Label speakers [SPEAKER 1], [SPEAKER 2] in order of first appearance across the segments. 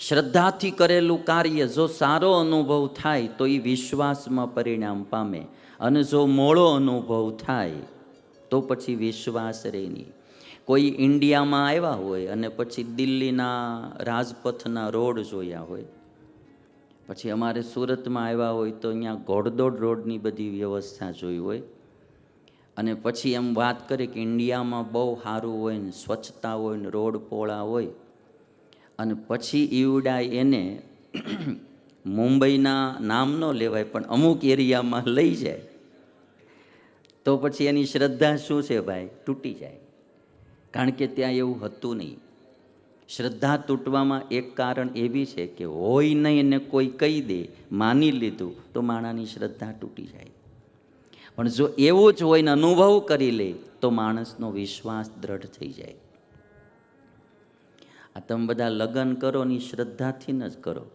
[SPEAKER 1] શ્રદ્ધાથી કરેલું કાર્ય જો સારો અનુભવ થાય, તો એ વિશ્વાસમાં પરિણામ પામે. અને જો મોળો અનુભવ થાય, તો પછી વિશ્વાસ રહે નહીં. કોઈ ઇન્ડિયામાં આવ્યા હોય અને પછી દિલ્હીના રાજપથના રોડ જોયા હોય, પછી અમારે સુરતમાં આવ્યા હોય તો અહીંયા ઘોડદોડ રોડની બધી વ્યવસ્થા જોઈ હોય. અને પછી એમ વાત કરીએ કે ઇન્ડિયામાં બહુ સારું હોય ને સ્વચ્છતા હોય ને રોડ પોળા હોય અને પછી ઈવડા એને મુંબઈના નામ ન લેવાય, પણ અમુક એરિયામાં લઈ જાય. તો પછી એની શ્રદ્ધા શું છે ભાઈ? તૂટી જાય. કારણ કે ત્યાં એવું હતું નહીં. શ્રદ્ધા તૂટવામાં એક કારણ એવી છે કે હોય નહીં એને કોઈ કહી દે, માની લીધું, તો માણાની શ્રદ્ધા તૂટી જાય. પણ જો એવું જ હોય ને અનુભવ કરી લે, તો માણસનો વિશ્વાસ દ્રઢ થઈ જાય. આ તમે બધા લગ્ન કરો ને શ્રદ્ધાથી ન જ કરો.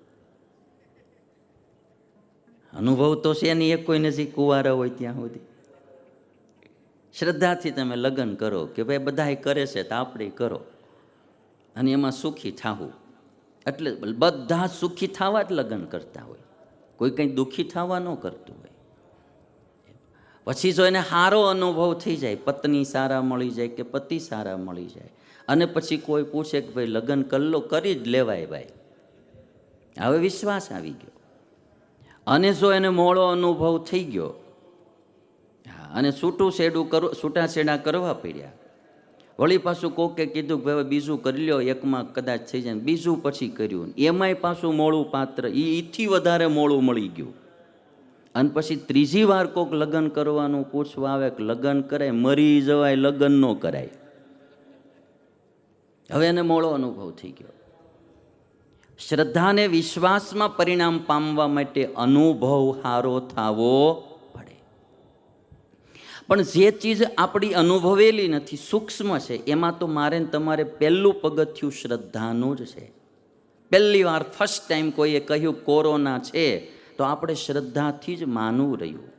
[SPEAKER 1] અનુભવ તો છે નહીં એક કોઈ નથી કુંવારા હોય ત્યાં સુધી. શ્રદ્ધાથી તમે લગ્ન કરો કે ભાઈ બધા કરે છે તો આપણે કરો. અને એમાં સુખી થાવું એટલે બધા સુખી થવા જ લગ્ન કરતા હોય. કોઈ કંઈ દુઃખી થવા ન કરતું હોય. પછી જો એને સારો અનુભવ થઈ જાય, પત્ની સારા મળી જાય કે પતિ સારા મળી જાય અને પછી કોઈ પૂછે કે ભાઈ લગ્ન કરલો કરી જ લેવાય ભાઈ. હવે વિશ્વાસ આવી ગયો. અને જો એને મોળો અનુભવ થઈ ગયો હા, અને છૂટું શેડું કરો છૂટા છેડા કરવા પડ્યા. વળી પાછું કોકે કીધું કે હવે બીજું કરી લ્યો એકમાં કદાચ થઈ જાય બીજું પછી કર્યું એમાંય પાછું મોળું પાત્ર એ ઈથી વધારે મોળું મળી ગયું. અને પછી ત્રીજી વાર કોક લગ્ન કરવાનું પૂછવા આવે કે લગ્ન કરાય મરી જવાય લગ્ન ન કરાય. હવે એને મોળો અનુભવ થઈ ગયો. શ્રદ્ધાને વિશ્વાસમાં પરિણામ પામવા માટે અનુભવ હારો થાવો પડે. પણ જે ચીજ આપણી અનુભવેલી નથી, સૂક્ષ્મ છે, એમાં તો મારે તમારે પહેલું પગથિયું શ્રદ્ધાનું જ છે. પહેલી વાર ફર્સ્ટ ટાઈમ કોઈએ કહ્યું કોરોના છે, તો આપણે શ્રદ્ધાથી જ માનવું રહ્યું.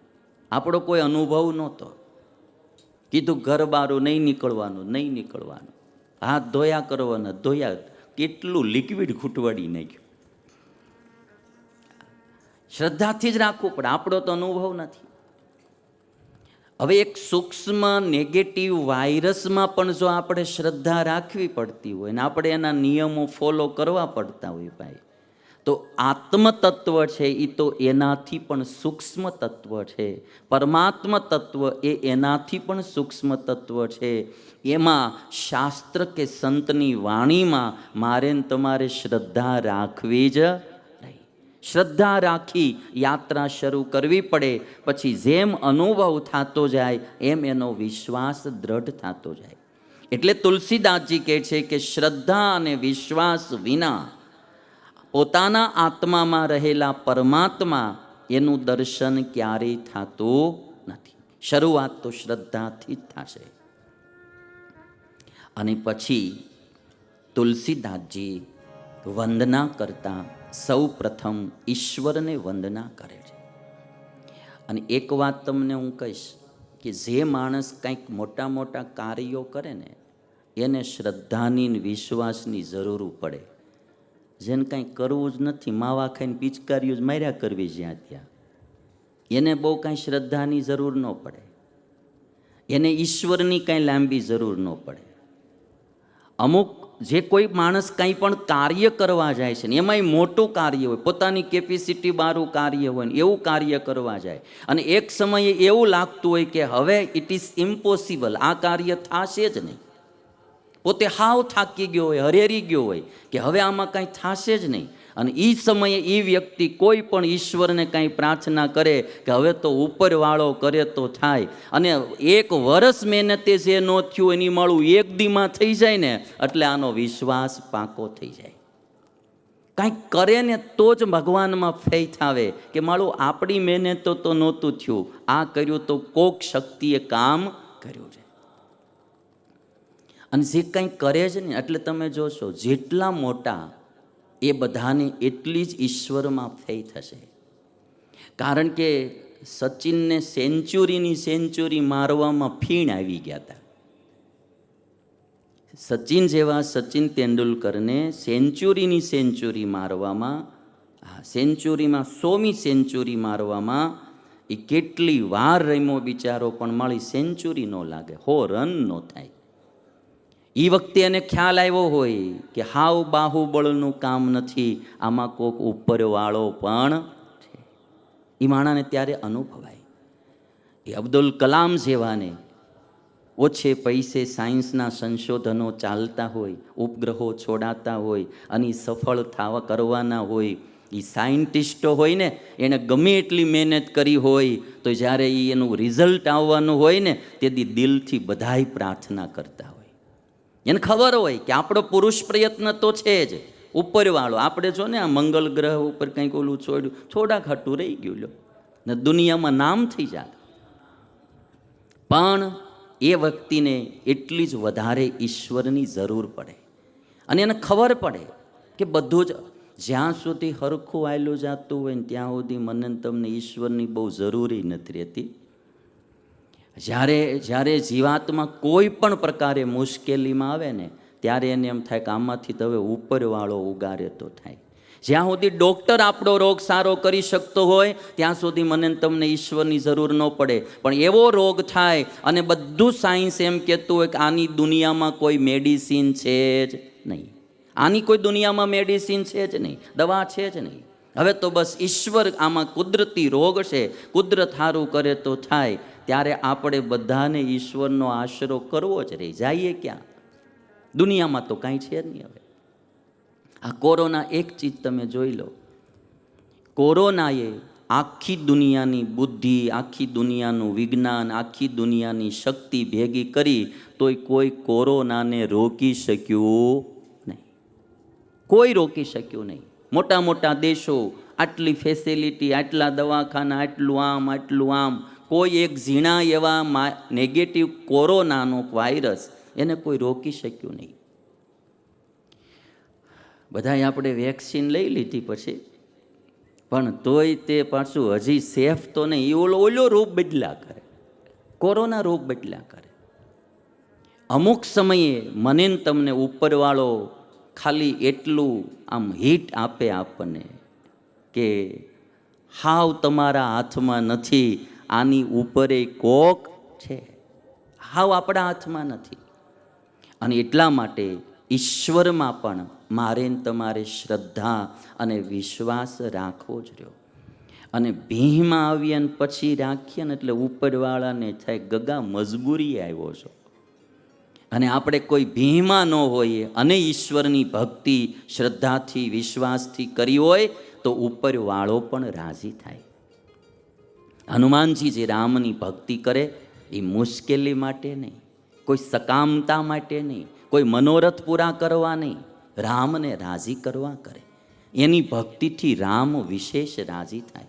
[SPEAKER 1] આપણો કોઈ અનુભવ નહોતો. કીધું ઘર બારું નહીં નીકળવાનું નહીં નીકળવાનું. હાથ ધોયા કરવાના ધોયા કેટલું લિક્વિડ ખૂટવાડી નાખ્યું. શ્રદ્ધાથી જ રાખવું પડે, આપણો તો અનુભવ નથી. હવે એક સૂક્ષ્મ નેગેટિવ વાયરસમાં પણ જો આપણે શ્રદ્ધા રાખવી પડતી હોય ને આપણે એના નિયમો ફોલો કરવા પડતા હોય ભાઈ તો આત્મતત્વ છે એ તો એનાથી પણ સૂક્ષ્મ તત્વ છે. પરમાત્મ તત્વ એ એનાથી પણ સૂક્ષ્મ તત્વ છે. એમાં શાસ્ત્ર કે સંતની વાણીમાં મારે તમારે શ્રદ્ધા રાખવી જ શ્રદ્ધા રાખી યાત્રા શરૂ કરવી પડે, પછી જેમ અનુભવ થતો જાય, એમ એનો વિશ્વાસ દ્રઢ થતો જાય. એટલે તુલસીદાસજી કહે છે કે શ્રદ્ધા અને વિશ્વાસ વિના પોતાના આત્મામાં રહેલા પરમાત્મા એનું દર્શન ક્યારેય થતું નથી. શરૂઆત તો શ્રદ્ધાથી જ થશે. અને પછી તુલસીદાસજી વંદના કરતા સૌ પ્રથમ ઈશ્વરને વંદના કરે છે. અને એક વાત તમને હું કહીશ કે જે માણસ કંઈક મોટા મોટા કાર્યો કરે ને, એને શ્રદ્ધાની વિશ્વાસની જરૂર પડે. જેને કાંઈ કરવું જ નથી, માવા ખાઈને પિચકારીઓ જ માર્યા કરવી જ્યાં ત્યાં. એને બહુ કાંઈ શ્રદ્ધાની જરૂર ન પડે. એને ઈશ્વરની કાંઈ લાંબી જરૂર ન પડે. અમુક જે કોઈ માણસ કંઈ પણ કાર્ય કરવા જાય છે ને, એમાંય મોટું કાર્ય હોય, પોતાની કેપેસિટી બારું કાર્ય હોય ને, એવું કાર્ય કરવા જાય. અને એક સમયે એવું લાગતું હોય કે હવે ઇટ ઇઝ ઇમ્પોસિબલ આ કાર્ય થશે જ નહીં. પોતે હાવ થાકી ગયો હોય, હરેરી ગયો હોય કે હવે આમાં કાંઈ થશે જ નહીં. અને એ સમયે એ વ્યક્તિ કોઈ પણ ઈશ્વરને કાંઈ પ્રાર્થના કરે કે હવે તો ઉપરવાળો કરે તો થાય. અને એક વર્ષ મહેનતે જે ન થયું એની માળું એક દીમાં થઈ જાય ને, એટલે આનો વિશ્વાસ પાકો થઈ જાય. કાંઈક કરે ને તો જ ભગવાનમાં ફેથ આવે કે માળું આપણી મહેનત તો નહોતું થયું. આ કર્યું તો કોક શક્તિએ કામ કર્યું છે. અને જે કંઈ કરે છે ને, એટલે તમે જોશો, જેટલા મોટા એ બધાને એટલી જ ઈશ્વરમાં ફેથ થશે. કારણ કે સચિનને સેન્ચુરીની સેન્ચુરી મારવામાં ફીણ આવી ગયા હતા. સચિન જેવા સચિન તેંડુલકરને સેન્ચુરીની સેન્ચુરી મારવામાં, હા, સેન્ચુરીમાં, સોમી સેન્ચુરી મારવામાં એ કેટલી વાર રમ્યો બિચારો, પણ મળી સેન્ચુરી ન લાગે, હો, રન ન થાય. એ વખતે એને ખ્યાલ આવ્યો હોય કે હાવ બાહુબળનું કામ નથી, આમાં કોક ઉપરવાળો પણ છે. એ માણાને ત્યારે અનુભવાય. એ અબ્દુલ કલામ જેવાને ઓછે પૈસે સાયન્સના સંશોધનો ચાલતા હોય, ઉપગ્રહો છોડાતા હોય, અને સફળ થવા કરવાના હોય એ સાયન્ટિસ્ટો હોય ને એણે ગમે એટલી મહેનત કરી હોય, તો જ્યારે એ એનું રિઝલ્ટ આવવાનું હોય ને, તેથી દિલથી બધાય પ્રાર્થના કરતા હોય. એને ખબર હોય કે આપણો પુરુષ પ્રયત્ન તો છે જ. ઉપરવાળો, આપણે જો ને આ મંગલ ગ્રહ ઉપર કંઈક ઓલું છોડ્યું થોડા ખાટું રહી ગયું લો. ને દુનિયામાં નામ થઈ જાય પણ એ વ્યક્તિને એટલી જ વધારે ઈશ્વરની જરૂર પડે. અને એને ખબર પડે કે બધું જ જ્યાં સુધી હરખું આવેલું જાતું હોય ને ત્યાં સુધી મને તમને ઈશ્વરની બહુ જરૂરી નથી રહેતી. જ્યારે જ્યારે જીવાતમાં કોઈ પણ પ્રકારે મુશ્કેલીમાં આવે ને, ત્યારે એને એમ થાય કે આમાંથી તો હવે ઉપરવાળો ઉગારે તો થાય. જ્યાં સુધી ડૉક્ટર આપણો રોગ સારો કરી શકતો હોય, ત્યાં સુધી મને તમને ઈશ્વરની જરૂર ન પડે. પણ એવો રોગ થાય અને બધું સાયન્સ એમ કહેતું હોય કે આની દુનિયામાં કોઈ મેડિસિન છે જ નહીં. આની કોઈ દુનિયામાં મેડિસિન છે જ નહીં. દવા છે જ નહીં. હવે તો બસ ઈશ્વર આમાં કુદરતી રોગ છે. કુદરત સારું કરે તો થાય. ત્યારે આપણે બધાને ઈશ્વરનો આશરો કરવો જ રહી જઈએ ક્યાં? દુનિયામાં તો કાંઈ છે જ નહીં હવે. આ કોરોના એક ચીજ તમે જોઈ લો. કોરોનાએ આખી દુનિયાની બુદ્ધિ, આખી દુનિયાનું વિજ્ઞાન, આખી દુનિયાની શક્તિ ભેગી કરી તોય કોઈ કોરોનાને રોકી શક્યું નહીં. કોઈ રોકી શક્યું નહીં. મોટા મોટા દેશો આટલી ફેસિલિટી આટલા દવાખાના, આટલું આમ આટલું આમ કોઈ એક ઝીણા એવા નેગેટિવ કોરોનાનો વાયરસ એને કોઈ રોકી શક્યું નહીં. બધાએ આપણે વેક્સિન લઈ લીધી પછી, પણ તોય તે પાછું હજી સેફ તો નહીં. એ ઓલો ઓલો રોગ બદલા કરે. કોરોના રોગ બદલા કરે. અમુક સમયે મને તમને ઉપરવાળો ખાલી એટલું આમ હીટ આપે આપણને કે હાવ તમારા હાથમાં નથી આની ઉપરે કોક છે. હાવ આપણા હાથમાં નથી. અને એટલા માટે ઈશ્વરમાં પણ મારે તમારે શ્રદ્ધા અને વિશ્વાસ રાખવો જ રહ્યો. અને ભીમાં આવીએ ને પછી રાખીએ ને એટલે ઉપરવાળાને થાય ગગા મજબૂરી આવ્યો છો. અને આપણે કોઈ ભીમાં ન હોઈએ અને ઈશ્વરની ભક્તિ, શ્રદ્ધાથી, વિશ્વાસથી કરી હોય તો ઉપરવાળો પણ રાજી થાય. હનુમાનજી જે રામની ભક્તિ કરે, એ મુશ્કેલી માટે નહીં. કોઈ સકામતા માટે નહીં. કોઈ મનોરથ પૂરા કરવા નહીં. રામને રાજી કરવા કરે. એની ભક્તિથી રામ વિશેષ રાજી થાય.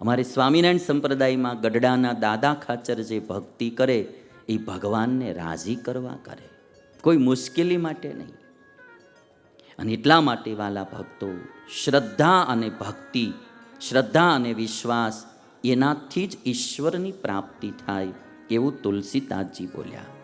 [SPEAKER 1] અમારે સ્વામિનારાયણ સંપ્રદાયમાં ગઢડાના દાદા ખાચર જે ભક્તિ કરે, એ ભગવાનને રાજી કરવા કરે. કોઈ મુશ્કેલી માટે નહીં. અને એટલા માટે વાલા ભક્તો શ્રદ્ધા અને ભક્તિ શ્રદ્ધા અને વિશ્વાસ એનાથી જ ઈશ્વરની પ્રાપ્તિ થાય એવું તુલસીદાસજી બોલ્યા.